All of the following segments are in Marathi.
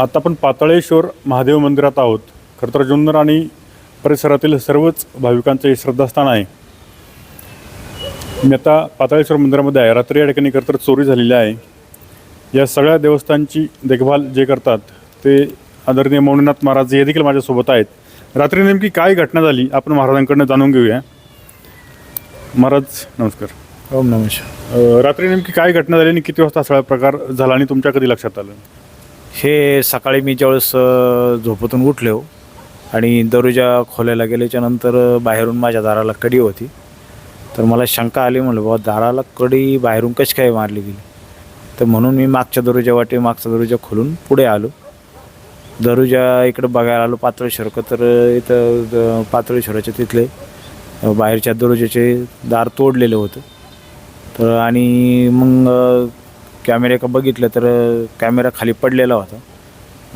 आता आपण पाताळेश्वर महादेव मंदिरात आहोत. खरं तर जुन्नर आणि परिसरातील सर्वच भाविकांचे हे श्रद्धास्थान आहे. मी आता पाताळेश्वर मंदिरामध्ये आहे. रात्री या ठिकाणी खरं तर चोरी झालेली आहे. या सगळ्या देवस्थानची देखभाल जे करतात ते आदरणीय मौनीनाथ महाराज हे देखील माझ्यासोबत आहेत. रात्री नेमकी काय घटना झाली आपण महाराजांकडनं जाणून घेऊया. महाराज नमस्कार. ओम नमस्कार रात्री नेमकी काय घटना झाली आणि किती वाजता सगळा प्रकार झाला आणि तुमच्या कधी लक्षात आलं? हे सकाळी मी ज्यावेळेस झोपतून उठलो आणि दरोजा खोलायला गेल्याच्यानंतर बाहेरून माझ्या दाराला कडी होती. तर मला शंका आली म्हणलं बाबा दाराला कडी बाहेरून कशी काय मारली गेली? तर म्हणून मी मागच्या दरोजा वाटे मागचा दरोजा खोलून पुढे आलो. दरोजा इकडं बघायला आलो पातळेश्वरक तर इथं पातळेश्वराच्या तिथले बाहेरच्या दरोजाचे दार तोडलेलं होतं. तर आणि मग कॅमेरे का बघितलं तर कॅमेरा खाली पडलेला होता.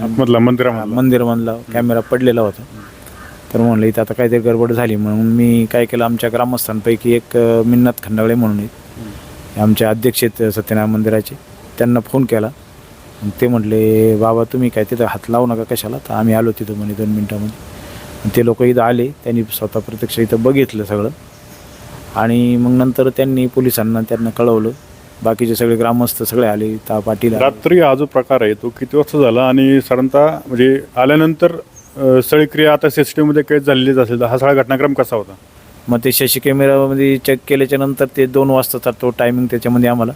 आतमधला मंदिरामधला मंदिरमधला कॅमेरा पडलेला होता. तर म्हणलं इथं आता काहीतरी गडबड झाली म्हणून मी काय केलं आमच्या ग्रामस्थांपैकी एक अ, मिन्नत खंडागळे म्हणून आहेत आमचे अध्यक्ष आहेत सत्यनारायण मंदिराचे त्यांना फोन केला. ते म्हटले बाबा तुम्ही काय तिथं हात लावू नका कशाला? तर आम्ही आलो तिथं म्हणे दोन मिनटामध्ये. ते लोक इथं आले त्यांनी स्वतः प्रत्यक्ष इथं बघितलं सगळं. आणि मग नंतर त्यांनी पोलिसांना त्यांना कळवलं. बाकीचे सगळे ग्रामस्थ सगळे आले ता पाटील आले. रात्री हा जो प्रकार आहे तो किती वाजता झाला आणि साधारणतः म्हणजे आल्यानंतर अ, सगळी क्रिया आता सीसीटीव्ही मध्ये कैद झालेलीच असेल तर हा सगळा घटनाक्रम कसा होता मग ते शशी कॅमेरामध्ये चेक केल्याच्यानंतर ते दोन वाजताचा तो टायमिंग त्याच्यामध्ये आम्हाला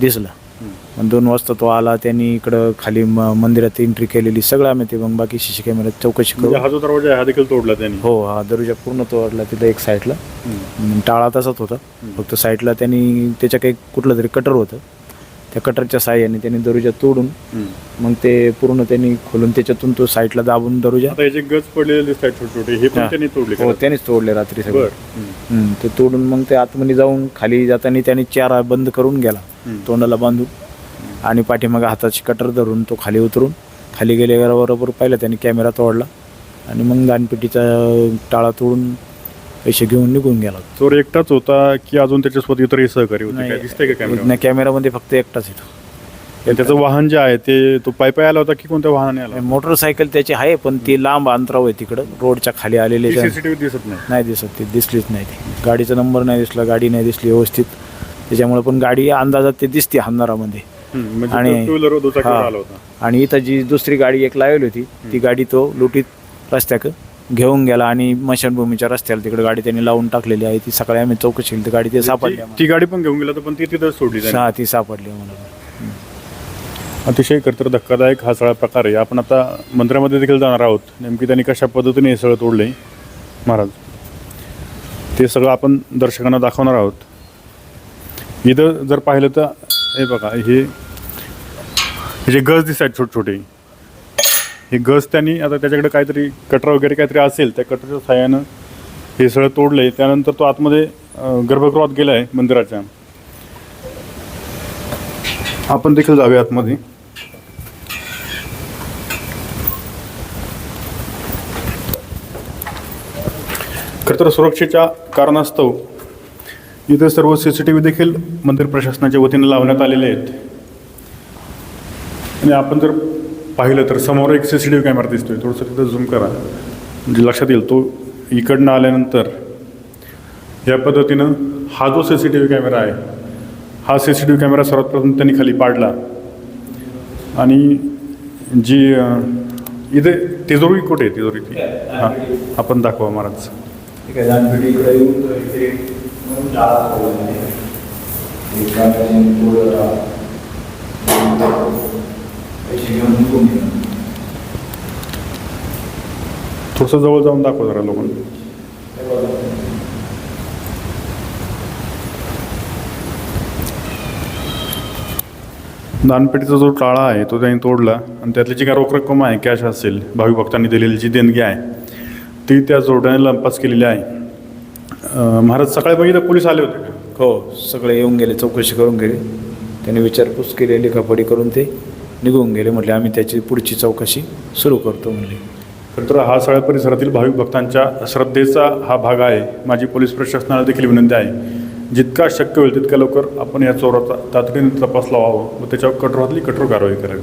दिसला मग दोन वाजता तो आला त्यांनी इकडं खाली म मंदिरात एंट्री केलेली सगळं आम्ही ते मग बाकी शशी कॅमेऱ्यात चौकशी म्हणजे करू हा जो दरवाजा आहे हा देखील तोडला त्यांनी? हो हा दरुजा पूर्ण तोडला तिथं एक साईडला टाळा तसाच होता. फक्त साईडला त्यांनी त्याच्या काही कुठलं तरी कटर होतं. त्या कटरच्या साह्याने त्यांनी दरुजा तोडून मग ते पूर्ण त्यांनी खोलून त्याच्यातून तो साईडला दाबून दरुजा आता गज पडलेले दिसत आहेत छोटे छोटे हे पण हा. त्यांनी तोडले हो? त्यानेच तोडले रात्री सगळं. हम्म, ते तोडून मग ते आतमध्ये जाऊन खाली जाताना त्याने चारा बंद करून गेला हम्म. तोंडाला बांधून. आणि पाठीमागे हाताची कटर धरून तो खाली उतरून खाली गेल्याबरोबर पाहिलं त्याने कॅमेरा तोडला. आणि मग दानपेटीचा टाळा तोडून पैसे घेऊन निघून गेला. चोर एकटाच होता की अजून त्याच्यासोबत इतरही सहकारी होते? काय दिसतंय का कॅमेरा नाही कॅमेरामध्ये फक्त एकटाच येतो त्याचं वाहन जे आहे ते तो पाय पाय आला होता की कोणत्या वाहनाने आला? मोटरसायकल त्याची आहे पण ती लांब अंतरावर आहे तिकडं. रोडच्या खाली आलेले सीसीटीव्ही दिसत नाही. नाही दिसत ती दिसलीच नाही ती. गाडीचा नंबर नाही दिसला गाडी नाही दिसली व्यवस्थित. त्याच्यामुळे पण गाडी अंदाजात ते दिसते हम्म, म्हणजे आणि- आणि इथं जी दुसरी गाडी एक लावली होती ती गाडी तो लुटीत रस्त्याक घेऊन गेला आणि मशानभूमीच्या रस्त्याला तिकडे गाडी त्यांनी लावून टाकलेली आहे. ती सकाळी आम्ही चौकशी केली. तर गाडी ते सापडली ती- ती गाडी पण घेऊन गेला तर पण ती तिथं सोडली. हा ती सापडली म्हणून अतिशय खरं तर धक्कादायक हा सगळा प्रकार आहे. आपण आता मंदिरामध्ये देखील जाणार आहोत. नेमकी त्यांनी कशा पद्धतीने हे सगळं तोडले? महाराज ते सगळं आपण दर्शकांना दाखवणार आहोत. इथं जर पाहिलं तर हे बघा हे हे जे गज दिसत आहेत छोटे छोटे हे गज त्यांनी आता त्याच्याकडे काहीतरी कटर वगैरे काहीतरी असेल त्या कटरच्या साह्यानं हे सगळं तोडलं आहे त्यानंतर तो आतमध्ये गर्भगृहात गेला आहे मंदिराच्या. आपण देखील जाऊया आतमध्ये. खरं तर सुरक्षेच्या कारणास्तव इथे सर्व सी सी टी व्ही देखील मंदिर प्रशासनाच्या वतीने लावण्यात आलेले आहेत. आणि आपण जर पाहिलं तर समोर एक C C T V camera दिसतोय. थोडंसं तिथं झूम करा. म्हणजे लक्षात येईल तो इकडनं आल्यानंतर या पद्धतीनं हा जो C C T V camera आहे हा C C T V camera सर्वात प्रथम त्यांनी खाली पाडला. आणि जी इथे तिजोरी कुठे आहे? तिजोरी ती? हां आपण दाखवा महाराज. थोडंसं जवळ जाऊन दाखवा जरा लोकांना. दानपेटीचा जो टाळा आहे तो त्यांनी तोडला आणि त्यातली जी काय रोख रक्कम आहे कॅश असेल भाविक भक्तांनी दिलेली जी देणगी आहे ती त्या जोडण्याने लंपास केलेली आहे. अं, महाराज सकाळी बघितलं पोलीस आले होते का? हो सगळे येऊन गेले चौकशी करून गेले. त्यांनी विचारपूस केली लिखापडी करून ते निघून गेले म्हटले आम्ही त्याची पुढची चौकशी सुरू करतो म्हणले. खरंतर हा सगळ्या परिसरातील भाविक भक्तांच्या श्रद्धेचा हा भाग आहे. माझी पोलीस प्रशासनाला देखील विनंती आहे. जितका शक्य होईल तितक्या लवकर आपण या चोराचा तातडीने तपास लावावा व त्याच्यावर कठोरातली कठोर कारवाई करावी.